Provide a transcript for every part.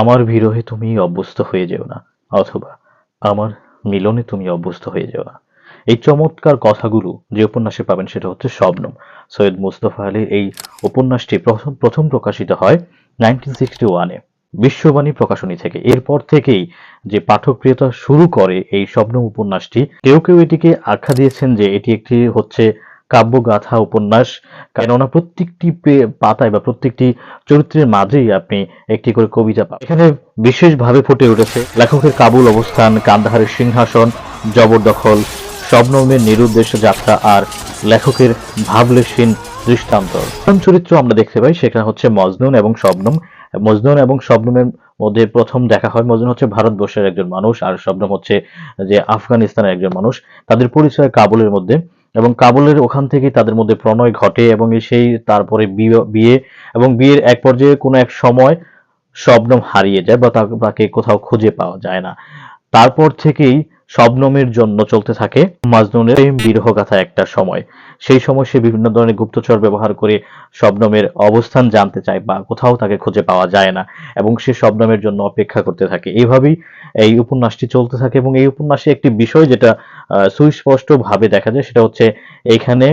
আমার বিরহে তুমি অভ্যস্ত হয়ে যেও না, অথবা আমার মিলনে তুমি অভ্যস্ত হয়ে যেও না। এই চমৎকার কথাগুলো যে উপন্যাসে পাবেন সেটা হচ্ছে শবনম সৈয়দ মুস্তফা আলীর এই উপন্যাসটি প্রথম প্রথম প্রকাশিত হয় নাইনটিন সিক্সটি ওয়ানে বিশ্ববাণী প্রকাশনী থেকে। এরপর থেকেই যে পাঠকপ্রিয়তা শুরু করে এই স্বপ্ন উপন্যাসটি, কেউ কেউ এটিকে আখ্যা দিয়েছেন যে এটি একটি হচ্ছে কাব্যগাথা উপন্যাস, কেননা প্রত্যেকটি পাতায় বা প্রত্যেকটি চরিত্রের মাঝেই আপনি একটি করে কবিতা পাবেন। এখানে বিশেষভাবে ফুটে উঠেছে লেখকের কাবুল অবস্থান, কান্দাহারের সিংহাসন, জবরদখল, শবনমের নিরুদ্দেশ্য যাত্রা আর লেখকের ভাবলেশহীন দৃষ্টান্ত প্রথম চরিত্র আমরা দেখতে পাই, সেখানে হচ্ছে মজনুন এবং শবনম। মজনুন এবং শবনমের মধ্যে প্রথম দেখা হয়, মজনুন হচ্ছে ভারতবর্ষের একজন মানুষ আর শবনম হচ্ছে যে আফগানিস্তানের একজন মানুষ। তাদের পরিচয় কাবুলের মধ্যে। এবং কাবুলের ওখান থেকে তাদের মধ্যে প্রণয় ঘটে এবং সেই তারপরে বিয়ে- এবং বিয়ের এক পর্যায়ে কোনো এক সময় শবনম হারিয়ে যায় বা তাকে কোথাও খুঁজে পাওয়া যায় না। তারপর থেকেই শবনমের জন্য চলতে থাকে মাজনুনের বিরহ গাথা একটা সময়। সেই সময় সে বিভিন্ন ধরনের গুপ্তচর ব্যবহার করে শবনমের অবস্থান জানতে চায় বা কোথাও তাকে খুঁজে পাওয়া যায় না এবং সে শবনমের জন্য অপেক্ষা করতে থাকে। এইভাবেই এই উপন্যাসটি চলতে থাকে এবং এই উপন্যাসে একটি বিষয় যেটা আহ, সুস্পষ্ট ভাবে দেখা যায় সেটা হচ্ছে এখানে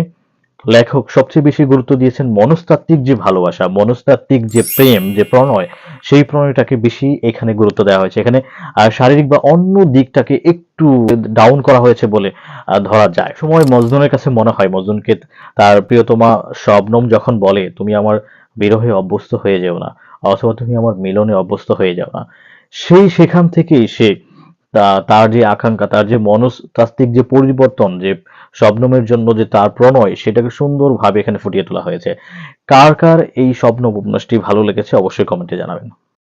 লেখক সবচেয়ে বেশি গুরুত্ব দিয়েছেন মনস্তাত্ত্বিক যে ভালোবাসা, মনস্তাত্ত্বিক যে প্রেম, যে প্রণয়, সেই প্রণয়টাকে বেশি এখানে গুরুত্ব দেওয়া হয়েছে। এখানে শারীরিক বা অন্য দিকটাকে একটু ডাউন করা হয়েছে বলে ধরা যায়। সময় মজনুনের কাছে মনে হয় মজনুনকে তার প্রিয়তমা শবনম যখন বলে, তুমি আমার বিরহে অভ্যস্ত হয়ে যেও না, অথবা তুমি আমার মিলনে অভ্যস্ত হয়ে যাও না। সেই সেখান থেকেই সে তার যে আকাঙ্ক্ষা, তার যে মনস্তাত্ত্বিক যে পরিবর্তন, যে স্বপ্নমের জন্য যে তার প্রণয়, সেটাকে সুন্দরভাবে এখানে ফুটিয়ে তোলা হয়েছে। কার কার এই স্বপ্ন উপন্যাসটি ভালো লেগেছে অবশ্যই কমেন্টে জানাবেন।